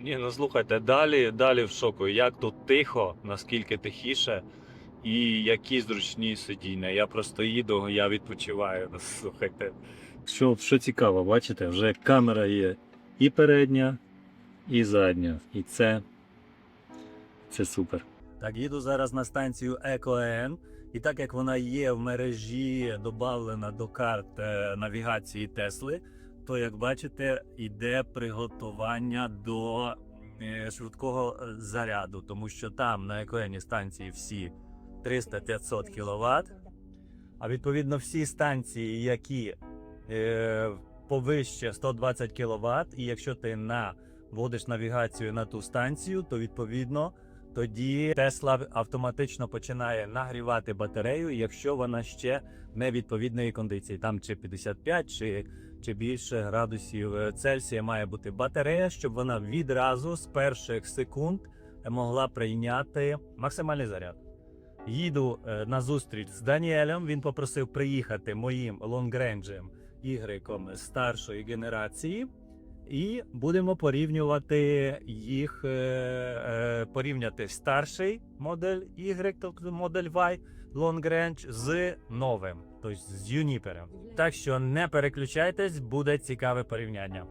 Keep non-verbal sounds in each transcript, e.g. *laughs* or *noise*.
Ні, ну слухайте, далі, далі в шоку. Як тут тихо, наскільки тихіше, і які зручні сидіння. Я просто їду, я відпочиваю. *laughs* Слухайте. Що, що цікаво, бачите, вже камера є і передня, і задня. І це, це супер. Так, їду зараз на станцію EcoN. І так як вона є в мережі додавлена до карт е, навігації Тесли, то як бачите, йде приготування до е, швидкого е, заряду, тому що там на екоені станції всі 300-500 кВт. А відповідно всі станції, які е, повище 120 кВт, і якщо ти на вводиш навігацію на ту станцію, то відповідно тоді Тесла автоматично починає нагрівати батарею, якщо вона ще не відповідної кондиції. Там чи 55, чи, чи більше градусів е, Цельсія має бути батарея, щоб вона відразу з перших секунд могла прийняти максимальний заряд. Їду е, на зустріч з Даніелем. Він попросив приїхати моїм лонгренджем ігреком старшої генерації. І будемо порівнювати їх, е, е, порівняти старший модель Y, тобто модель Y Long Range з новим, тобто з Юніпером. Так що не переключайтесь, буде цікаве порівняння.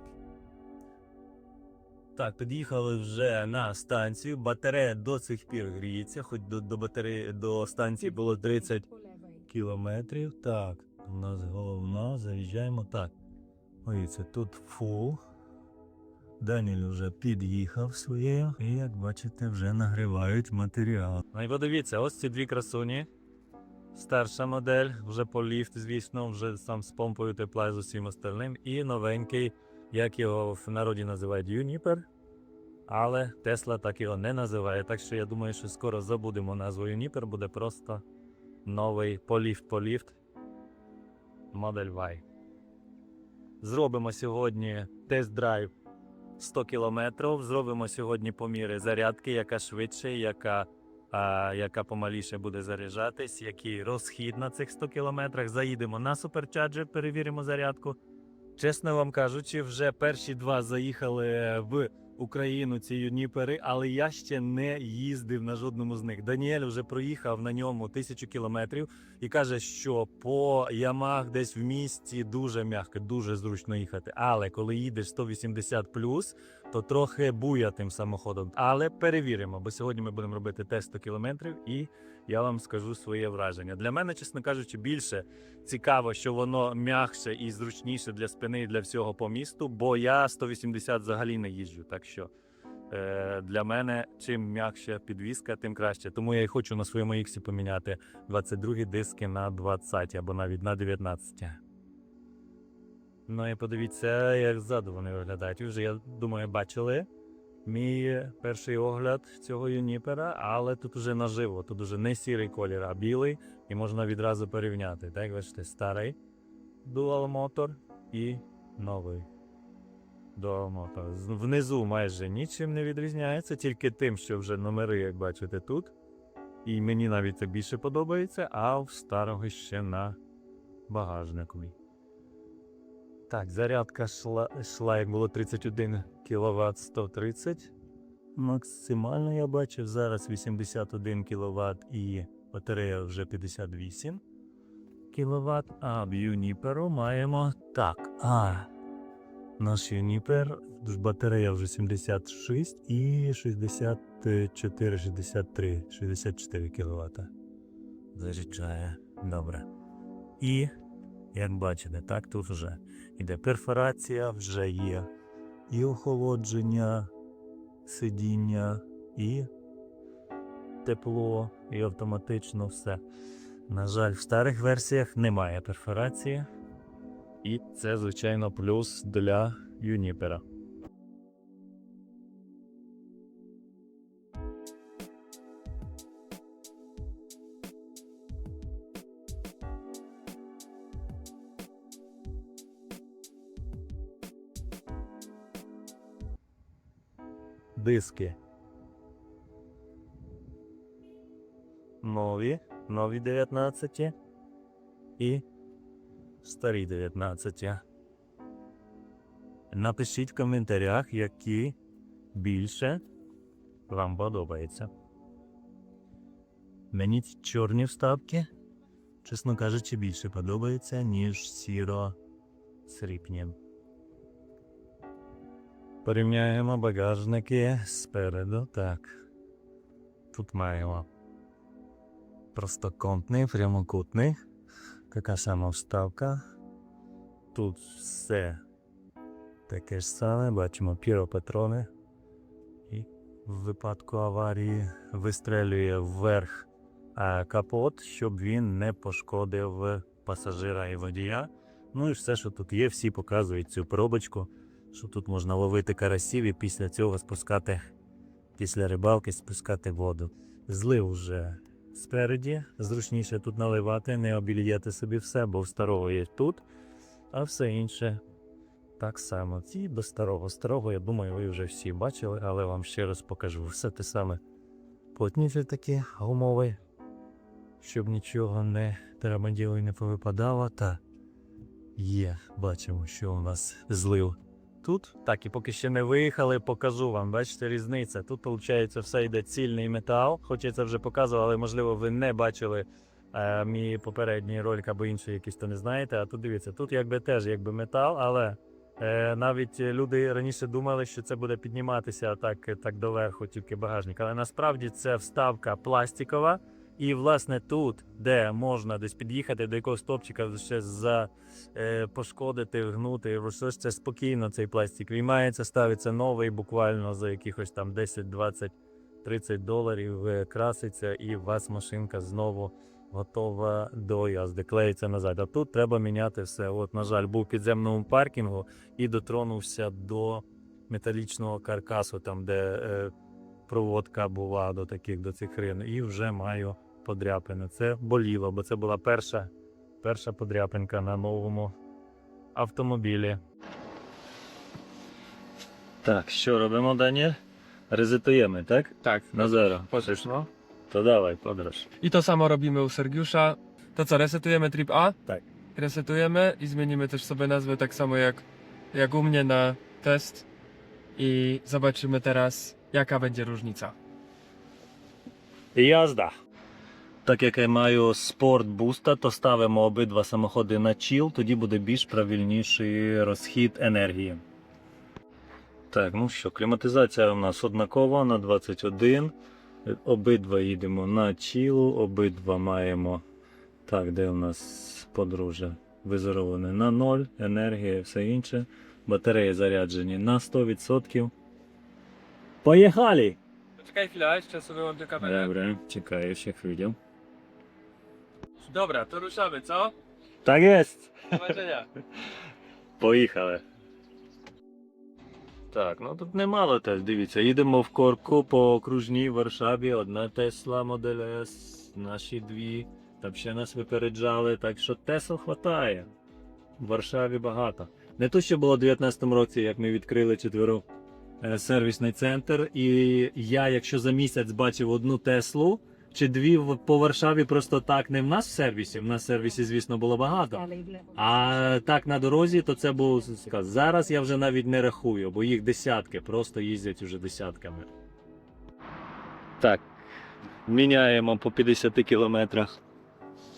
Так, під'їхали вже на станцію. Батарея до сих пір гріється, хоч до, до батареї до станції було 30 кілометрів. Так, у нас головна, заїжджаємо так. Ой, це тут фул. Даніль вже під'їхав своєю, і як бачите, вже нагрівають матеріал. Ну і подивіться, ось ці дві красуні. Старша модель, вже по ліфт, звісно, вже сам з помпою тепла з усім остальним. І новенький, як його в народі називають Юніпер. Але Тесла так його не називає. Так що я думаю, що скоро забудемо назву Юніпер, буде просто новий поліфт поліфт модель Y. Зробимо сьогодні тест-драйв 100 кілометрів. Зробимо сьогодні поміри зарядки, яка швидше, яка, яка помаліше буде заряджатись, який розхід на цих 100 кілометрах. Заїдемо на суперчарджер, перевіримо зарядку. Чесно вам кажучи, вже перші два заїхали в Україну ці юніпери, але я ще не їздив на жодному з них. Даніель вже проїхав на ньому тисячу кілометрів і каже, що по ямах десь в місті дуже м'яко, дуже зручно їхати. Але коли їдеш 180 то трохи буя тим самоходом. Але перевіримо, бо сьогодні ми будемо робити тест 100 кілометрів, і я вам скажу своє враження. Для мене, чесно кажучи, більше цікаво, що воно м'якше і зручніше для спини і для всього по місту, бо я 180 взагалі не їжджу. Так що е, для мене чим м'якша підвіска, тим краще. Тому я і хочу на своєму іксі поміняти 22 диски на 20 або навіть на 19. Ну і подивіться, як ззаду вони виглядають. Ви вже, я думаю, бачили мій перший огляд цього юніпера, але тут уже наживо, тут уже не сірий колір, а білий, і можна відразу порівняти. Так, бачите, старий Dual Motor і новий Dual Motor. Внизу майже нічим не відрізняється, тільки тим, що вже номери, як бачите, тут. І мені навіть це більше подобається, а в старого ще на багажнику. Так, зарядка йшла, йшла як було 31 кВт 130. Максимально я бачив зараз 81 кВт і батарея вже 58 кВт. А в Юніперу маємо так. А, наш Юніпер, батарея вже 76 і 64, 63, 64 кВт. Заряджає. Добре. І як бачите, так тут вже іде перфорація, вже є і охолодження сидіння, і тепло, і автоматично все. На жаль, в старих версіях немає перфорації. І це, звичайно, плюс для Юніпера. Диски. Нові, нові 19 і старі 19. Напишіть в коментарях, які більше вам подобається. Мені чорні вставки, чесно кажучи, більше подобаються, ніж сіро срібні. Порівняємо багажники спереду. Так. Тут маємо простоконтний, прямокутний. Така сама вставка. Тут все таке ж саме, бачимо піропатрони. І в випадку аварії вистрелює вверх капот, щоб він не пошкодив пасажира і водія. Ну і все, що тут є, всі показують цю пробочку, що тут можна ловити карасів і після цього спускати, після рибалки спускати воду. Злив вже спереді, зручніше тут наливати, не обільєте собі все, бо в старого є тут, а все інше так само. Ці до старого. Старого, я думаю, ви вже всі бачили, але вам ще раз покажу. Все те саме. Плотніше такі гумові, щоб нічого не треба і не повипадало. Та є, бачимо, що у нас злив. Тут, так і поки ще не виїхали, покажу вам. Бачите, різниця. Тут, виходить, все йде цільний метал. Хоч я це вже показував, але можливо ви не бачили е, мій попередній ролик або інший якийсь, то не знаєте. А тут дивіться, тут якби теж якби метал, але е, навіть люди раніше думали, що це буде підніматися так, так доверху, тільки багажник. Але насправді це вставка пластикова. І власне тут, де можна десь під'їхати до якогось топчика, ще за е, пошкодити, гнути, щось це спокійно цей пластик виймається, ставиться новий, буквально за якихось там 10, 20, 30 доларів е, краситься, і у вас машинка знову готова до язди, клеїться назад. А тут треба міняти все. От, на жаль, був підземному паркінгу і дотронувся до металічного каркасу, там де е, проводка була до таких до цих рин, і вже маю подряпини. Це боліло, бо це була перша, перша подряпинка на новому автомобілі. Так, що робимо, Даніель? Резетуємо, так? Tak, Na zero. Możesz, no. То давай, podróż. I to samo robimy u Sergiusza. To co, resetujemy trip A? Tak. Resetujemy i zmienimy też sobie nazwę tak samo jak, jak u mnie na test. I zobaczymy teraz, jaka będzie różnica. Язда. Так як я маю спорт буста, то ставимо обидва самоходи на чіл, тоді буде більш правильніший розхід енергії. Так, ну що, кліматизація у нас однакова на 21. Обидва їдемо на чілу, обидва маємо. Так, де у нас подружжя? Визороване на 0, енергія і все інше. Батареї заряджені на 100%. Поїхали! Jeszcze sobie wyłączę kamerę. Добре, чекаю ще хвилю. Dobra, to ruszamy, co? Єсть! Do zobaczenia. Поїхали. Так, ну тут немало теж. Дивіться, їдемо в корку по окружній Варшаві. Одна Тесла Модель S, наші дві. Там ще нас випереджали, так що Тесл хватає. В Варшаві багато. Не то, що було у 19-му році, як ми відкрили четверо сервісний центр, і я, якщо за місяць бачив одну Теслу чи дві по Варшаві просто так, не в нас в сервісі. В нас в сервісі, звісно, було багато. А так на дорозі, то це був сказ. Зараз я вже навіть не рахую, бо їх десятки, просто їздять уже десятками. Так. Міняємо по 50 кілометрах.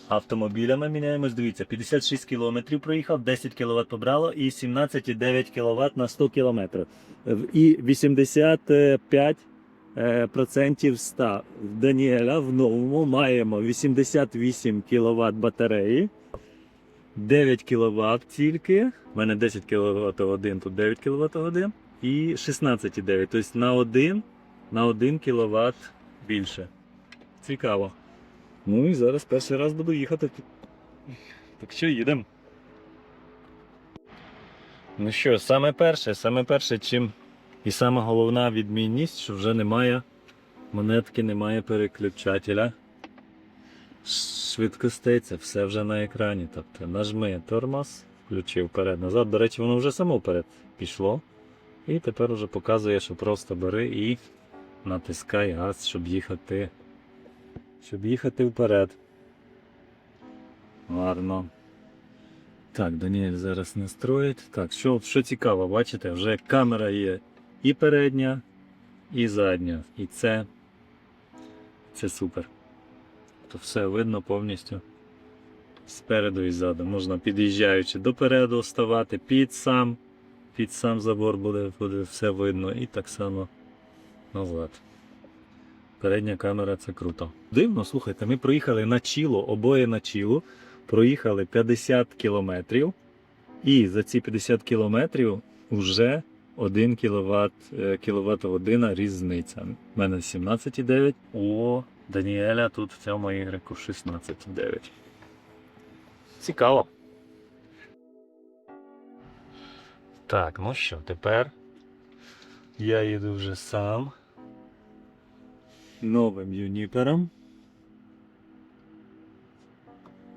Автомобілями міняємось. Дивіться, 56 кілометрів проїхав, 10 кВт побрало і 17,9 кВт на 100 км. І 85 е, процентів 100. В Даніеля в новому маємо 88 кВт батареї. 9 кВт тільки. У мене 10 кВт годин, тут 9 кВт годин. І 16,9. Тобто на 1, на 1 кВт більше. Цікаво. Ну і зараз перший раз буду їхати. Так що їдемо. Ну що, саме перше, саме перше, чим і саме головна відмінність, що вже немає монетки, немає переключателя швидкостей, це все вже на екрані. Тобто нажми тормоз, включив вперед-назад. До речі, воно вже само вперед пішло. І тепер вже показує, що просто бери і натискай газ, щоб їхати. Щоб їхати вперед. Гарно. Так, Даніель зараз настроїть. Так, що, що цікаво, бачите, вже камера є і передня, і задня. І це, це супер. То все видно повністю спереду і ззаду. Можна під'їжджаючи допереду ставати під сам, під сам забор буде, буде все видно і так само назад. Передня камера це круто. Дивно, слухайте, ми проїхали на чіло, обоє на чіло, проїхали 50 кілометрів, і за ці 50 кілометрів вже 1 кВт, кВт година різниця. У мене 17,9, у Даніеля тут в цьому ігрику 16,9. Цікаво. Так, ну що, тепер я їду вже сам новим юніпером.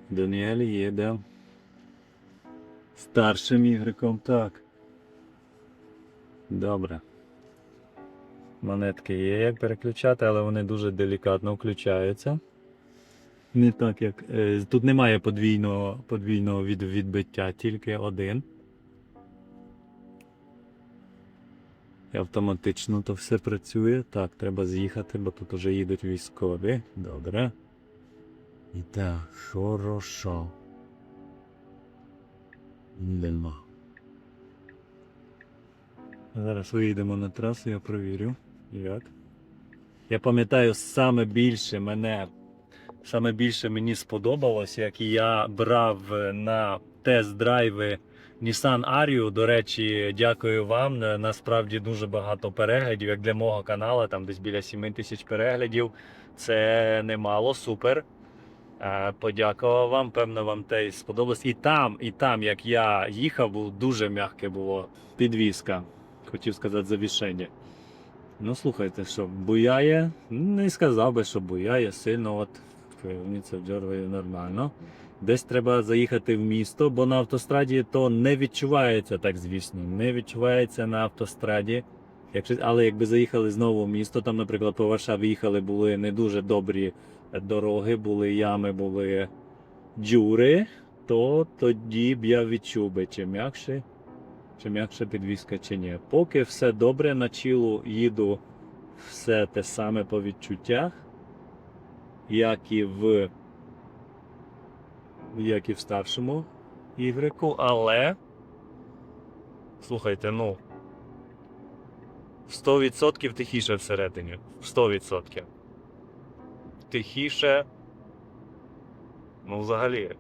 Даніель їде старшим ігриком, так. Добре. Монетки є як переключати, але вони дуже делікатно включаються. Не так як. е, Тут немає подвійного, подвійного від, відбиття, тільки один. І автоматично то все працює. Так, треба з'їхати, бо тут вже їдуть військові. Добре. І так, хорошо. Йдемо. Зараз виїдемо на трасу, я провірю. Як. Я пам'ятаю, саме більше мене Саме більше мені сподобалось, як я брав на тест-драйви Nissan Ariya. До речі, дякую вам. Насправді дуже багато переглядів, як для мого каналу, там десь біля 7 тисяч переглядів. Це немало, супер. Е, Подякував вам, певно, вам те сподобалось. І там, і там, як я їхав, дуже м'яке було підвізка. Хотів сказати завішення. Ну, слухайте, що буяє, не сказав би, що буяє сильно, от керівниця дергає нормально. Десь треба заїхати в місто, бо на автостраді то не відчувається так, звісно. Не відчувається на автостраді. Якщо, але якби заїхали знову в місто, там, наприклад, по Варшаві їхали, були не дуже добрі дороги, були ями, були дюри, то тоді б я відчув би, чи м'якше, чи м'якше підвізка, чи ні. Поки все добре, на чілу їду все те саме по відчуттях, як і в, як і в старшому ігрику, але слухайте, ну. В 100% тихіше всередині. 100%. Тихіше. Ну, взагалі.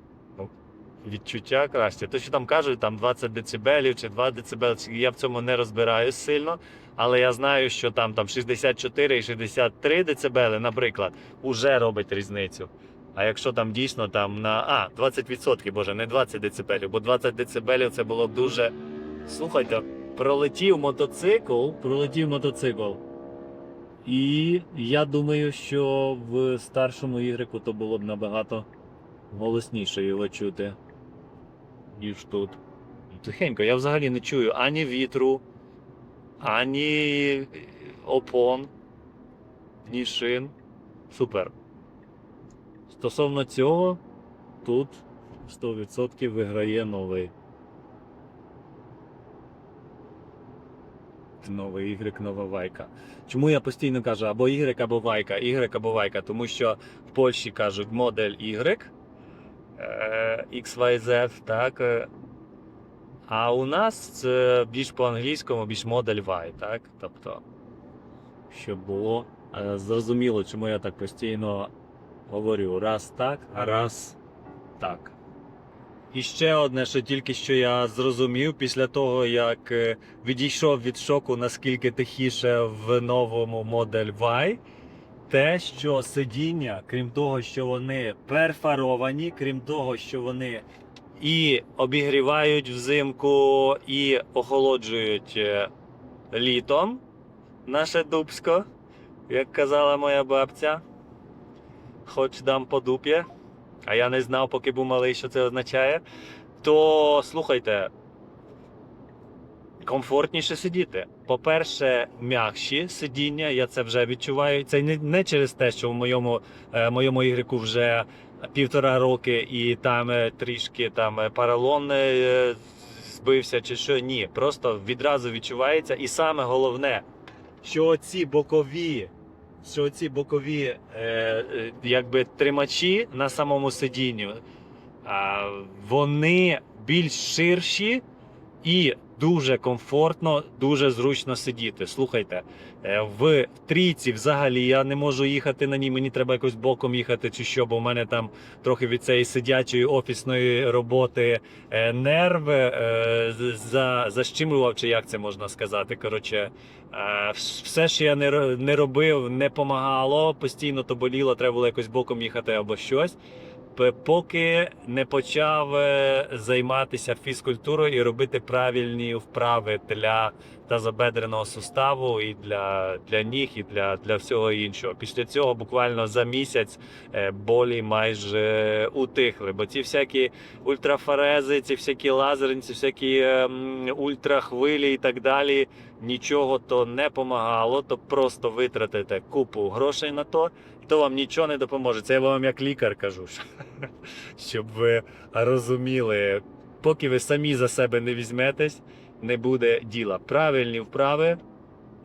Відчуття краще. То, що там кажуть, там 20 дБ чи 2 дБ, я в цьому не розбираюсь сильно. Але я знаю, що там, там 64 і 63 дБ, наприклад, уже робить різницю. А якщо там дійсно там на. А, 20%, боже, не 20 дБ, бо 20 дБ це було б дуже. Слухайте, пролетів мотоцикл, пролетів мотоцикл. І я думаю, що в старшому ігрику то було б набагато голосніше його чути, ніж тут. Тихенько, я взагалі не чую ані вітру, ані опон, ні шин. Супер. Стосовно цього, тут 100% виграє новий. Новий Y, нова вайка. Чому я постійно кажу або Y, або вайка, Y або вайка? Тому що в Польщі кажуть модель Y, е, XYZ, так. е, А у нас це більш по-англійському, більш модель Y, так? Тобто, щоб було е, зрозуміло, чому я так постійно говорю раз так, а раз так. І ще одне, що тільки що я зрозумів після того, як е, відійшов від шоку, наскільки тихіше в новому модель Y, те, що сидіння, крім того, що вони перфаровані, крім того, що вони і обігрівають взимку, і охолоджують е, літом наше дубсько, як казала моя бабця. Хоч дам по дупі, а я не знав, поки був малий, що це означає. То слухайте, комфортніше сидіти. По-перше, м'якші сидіння, я це вже відчуваю. Це не, через те, що в моєму, е, моєму ігрику вже півтора роки і там е, трішки там е, паралон збився чи що. Ні. Просто відразу відчувається. І саме головне, що ці бокові, що ці бокові е, якби тримачі на самому сидінню, вони більш ширші і дуже комфортно, дуже зручно сидіти. Слухайте, е, в трійці взагалі я не можу їхати на ній, мені треба якось боком їхати чи що, бо в мене там трохи від цієї сидячої офісної роботи е, нерви е, за, защимував, чи як це можна сказати. Коротше, все, що я не робив, не помагало, постійно то боліло, треба було якось боком їхати або щось. Поки не почав е, займатися фізкультурою і робити правильні вправи для тазобедреного суставу і для, для ніг, і для, для всього іншого. Після цього буквально за місяць е, болі майже утихли. Бо ці всякі ультрафарези, ці всякі лазерні, ці всякі ем, ультрахвилі і так далі. Нічого то не помагало, то просто витратите купу грошей на то, то вам нічого не допоможе. Це я вам як лікар кажу, *laughs* щоб ви розуміли, поки ви самі за себе не візьметесь, не буде діла. Правильні вправи.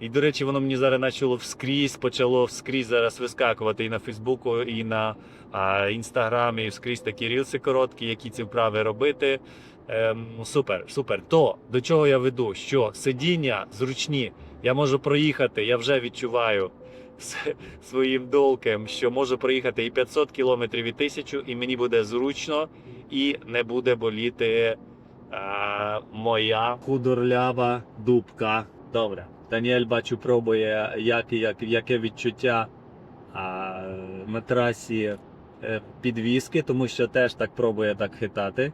І, до речі, воно мені зараз почало вскрізь, почало вскрізь зараз вискакувати і на Фейсбуку, і на а, Інстаграмі, і вскрізь такі рілси короткі, які ці вправи робити. Ем, супер, супер. То до чого я веду? Що сидіння зручні, я можу проїхати, я вже відчуваю своїм долком, що можу проїхати і 500 кілометрів, і 1000, і мені буде зручно, і не буде боліти а, моя худорлява дубка. Добре. Даніель, бачу, пробує, як, як, яке відчуття а, на трасі е, підвіски, тому що теж так пробує так хитати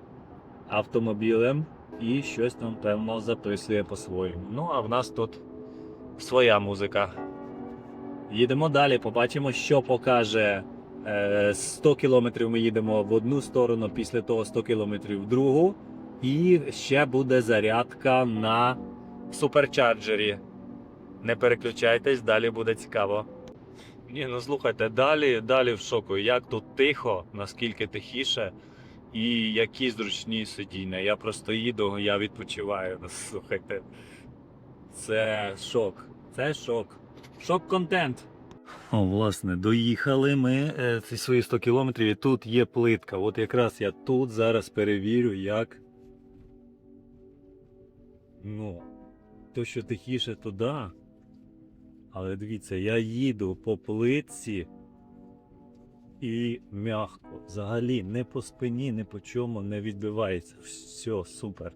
автомобілем і щось там, певно, записує по-своєму. Ну, а в нас тут своя музика. Їдемо далі, побачимо, що покаже. Е, 100 кілометрів ми їдемо в одну сторону, після того 100 кілометрів в другу. І ще буде зарядка на суперчарджері. Не переключайтесь, далі буде цікаво. Ні, ну слухайте, далі, далі в шоку. Як тут тихо, наскільки тихіше, і які зручні сидіння. Я просто їду, я відпочиваю. Ну, слухайте. Це шок. Це шок. Шок-контент. О, власне, доїхали ми е, ці свої 100 кілометрів, і тут є плитка. От якраз я тут зараз перевірю, як. Ну, то, що тихіше, то да. Але дивіться, я їду по плитці і м'яко. Взагалі не по спині, ні по чому не відбивається. Все, супер.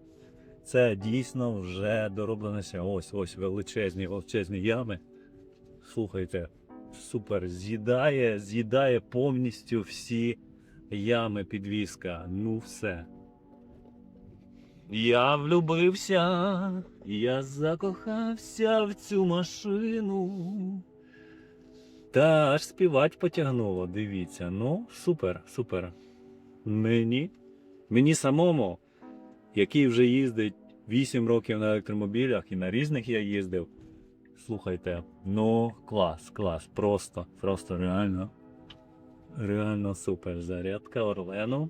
Це дійсно вже доробленося. Ось ось величезні, величезні ями. Слухайте, супер. З'їдає, з'їдає повністю всі ями підвіска. Ну все. Я влюбився, я закохався в цю машину. Та аж співать потягнуло, дивіться. Ну, супер, супер. Мені, мені самому, який вже їздить 8 років на електромобілях і на різних я їздив. Слухайте, ну клас, клас, просто, просто реально. Реально супер. Зарядка Орлену.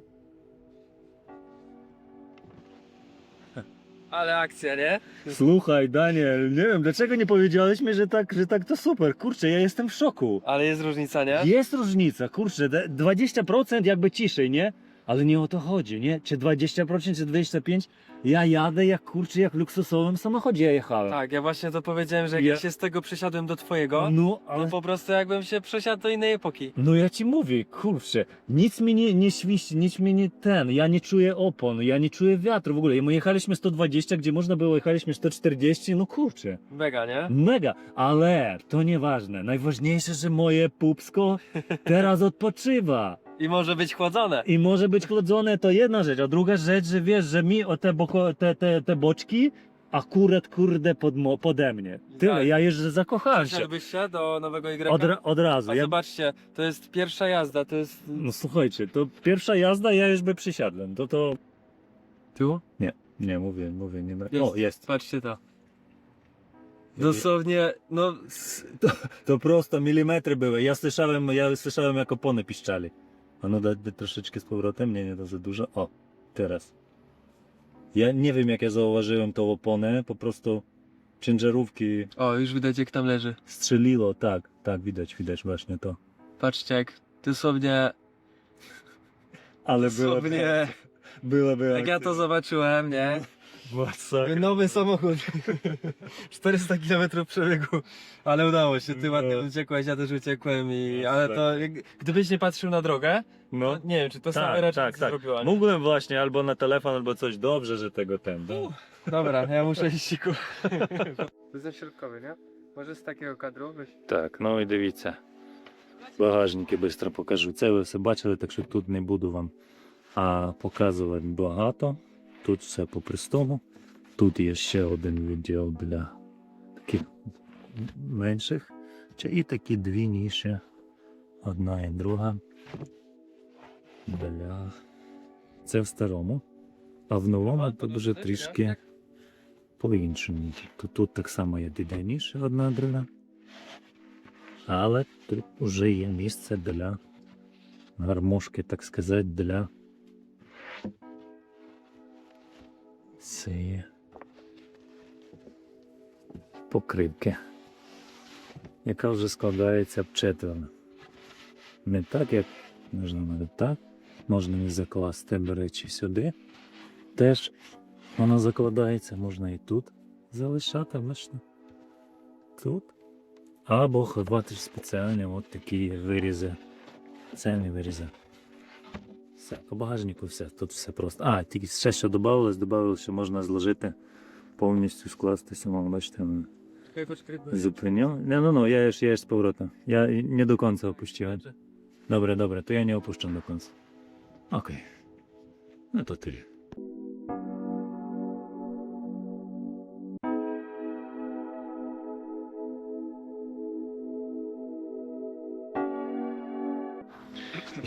Ale akcja, nie? Słuchaj, Daniel, nie wiem, dlaczego nie powiedziałeś mi, że tak, że tak to super. Kurczę, ja jestem w szoku. Ale jest różnica, nie? Jest różnica, kurczę, de- 20% jakby ciszej, nie? Ale nie o to chodzi, nie? Czy 20%, czy 25%? Ja jadę jak kurczę, jak luksusowym samochodzie ja jechałem. Tak, ja właśnie to powiedziałem, że jak Ja- ja się z tego przesiadłem do twojego, No, to ale... po prostu jakbym się przesiadł do innej epoki. No ja ci mówię, kurczę, nic mi nie, nie świści, nic mi nie ten, ja nie czuję opon, ja nie czuję wiatru w ogóle. My jechaliśmy 120, gdzie można było, jechaliśmy 140, no kurczę. Mega, nie? Mega, ale to nieważne. Najważniejsze, że moje pupsko *laughs* teraz odpoczywa. I może być chłodzone. I może być chłodzone, to jedna rzecz. A druga rzecz, że wiesz, że mi o te, boko, te, te, te boczki akurat kurde pod, mo- pode mnie. Tyle, Tak. ja jeżdżę zakochałem się. Przesiadłbyś się do nowego Y. Od, ra- od razu. A Ja, zobaczcie, to jest pierwsza jazda, to jest... no słuchajcie, to pierwsza jazda, ja już by przysiadłem. To to... Tu? Nie, nie, mówię, mówię, nie ma... Jest. O, jest. Patrzcie to. Dosłownie, no... s- To, to prosto milimetry były. Ja słyszałem, ja słyszałem jak opony piszczali. A no dać by troszeczkę z powrotem? Nie, nie, to za dużo. O, teraz. Ja nie wiem jak ja zauważyłem tą oponę, po prostu ciężarówki O, już widać jak tam leży. strzeliło, tak, tak, widać, widać właśnie to. Patrzcie jak dosłownie, Ale dosłownie, było, było. jak ja to zobaczyłem, nie? Masakra. Nowy samochód. *laughs* 400 km przebiegu. Ale udało się, ty No. ładnie uciekłeś, ja też uciekłem i... Ale to, jak, gdybyś nie patrzył na drogę, No, to nie wiem, czy to samo tak, raczej tak, tak. zrobiła. nie? Mógłbym właśnie albo na telefon, albo coś dobrze, że tego ten. da. Dobra, ja muszę iść siku. *laughs* To jest środkowy, nie? Może z takiego kadru weź. Так, ну і дивіться. Багажники швидко покажу. Це ви все бачили, так що тут не буду вам а, показувати багато. Тут все по-простому. Тут є ще один відділ для таких менших. І такі дві ніші. Одна і друга. Для... Це в старому. А в новому тут вже трішки по-іншому. Тобто тут так само є дві ніші, одна друга. Але тут вже є місце для гармошки, так сказати, для цієї покривки, яка вже складається в четверо. Не так, як можна навіть так. Можна і закласти, до сюди. Теж вона закладається, можна і тут залишати, бачите. Тут. Або ховати спеціальні от такі вирізи. Самі вирізи. Все, по багажнику все. Тут все просто. А, тільки ще що додавалось, додавалось, що можна зложити повністю скластися, самому. Бачите, воно зупиняв. Не, ну ну, я ж я ж з поворота. Я не до кінця опустив. Добре, добре, то я не опущу до кінця. Окей. Ну то ти.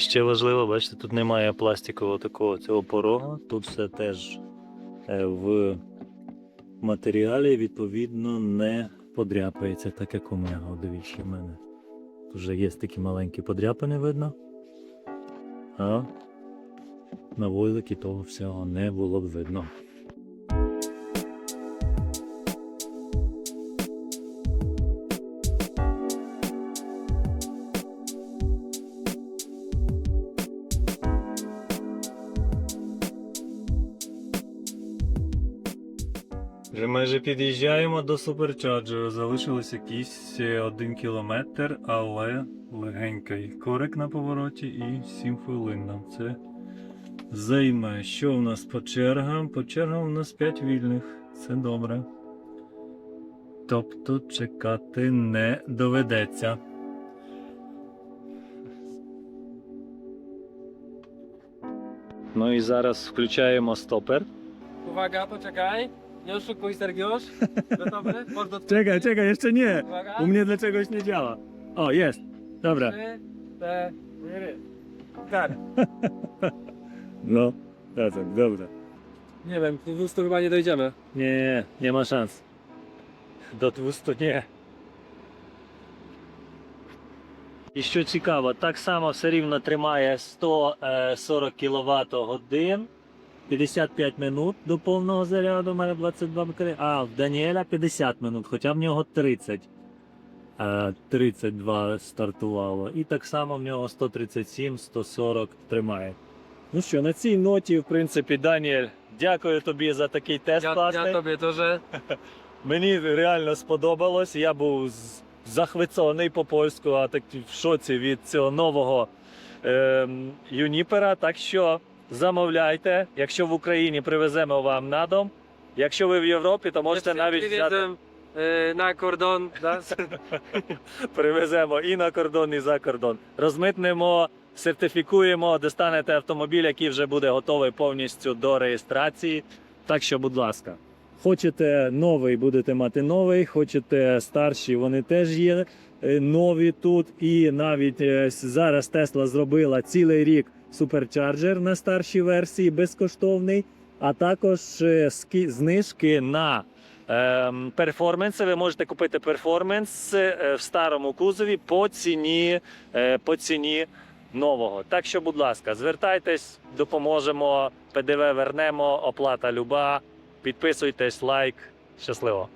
Ще важливо, бачите, тут немає пластикового такого цього порога. Тут все теж е, в матеріалі, відповідно, не подряпається, так як у мене. Дивіться, в мене. Тут вже є такі маленькі подряпини видно. А на войликі того всього не було б видно. Вже майже під'їжджаємо до суперчарджера. Залишилось якийсь один кілометр, але легенький корик на повороті і 7 хвилин нам це займе. Що в нас по чергам? По чергам у нас 5 вільних. Це добре. Тобто чекати не доведеться. Ну і зараз включаємо стопер. Uwaga, poczekaj. Nie oszukuj, Sergiusz. Gotowy? Mordo Czekaj, *laughs* czekaj, jeszcze nie. Uwaga. U mnie dlaczegoś nie działa. O, jest. Dobra. Trzy, cztery. *laughs* Tak. No, tak, tak, dobra. Nie wiem, do 200 chyba nie dojdziemy. Nie, nie, nie ma szans. До 200 nie. І що цікаво, так само все рівно тримає 140 кВт годин, 55 минут до повного заряду, у мене 22 батареї. А, в Даніеля 50 минут, хоча в нього 30. Е, 32 стартувало. І так само в нього 137-140 тримає. Ну що, на цій ноті, в принципі, Даніель, дякую тобі за такий тест Ja, класний. ja tobie to, Мені реально сподобалось. Я був з- по польську, а так в шоці від цього нового ем, юніпера. Так що замовляйте. Якщо в Україні привеземо вам на дом. Якщо ви в Європі, то можете навіть взяти, y, na kordon. Da? привеземо і на кордон, і за кордон. Розмитнемо, сертифікуємо, достанете автомобіль, який вже буде готовий повністю до реєстрації. Так що, будь ласка. Хочете новий, будете мати новий, хочете старші, вони теж є е, нові тут. І навіть е, зараз Тесла зробила цілий рік суперчарджер на старшій версії безкоштовний, а також е, знижки на ем, перформанси. Ви можете купити перформанс е, в старому кузові по ціні, е, по ціні нового. Так що, будь ласка, звертайтесь, допоможемо, ПДВ вернемо, оплата люба. Підписуйтесь, лайк. Щасливо!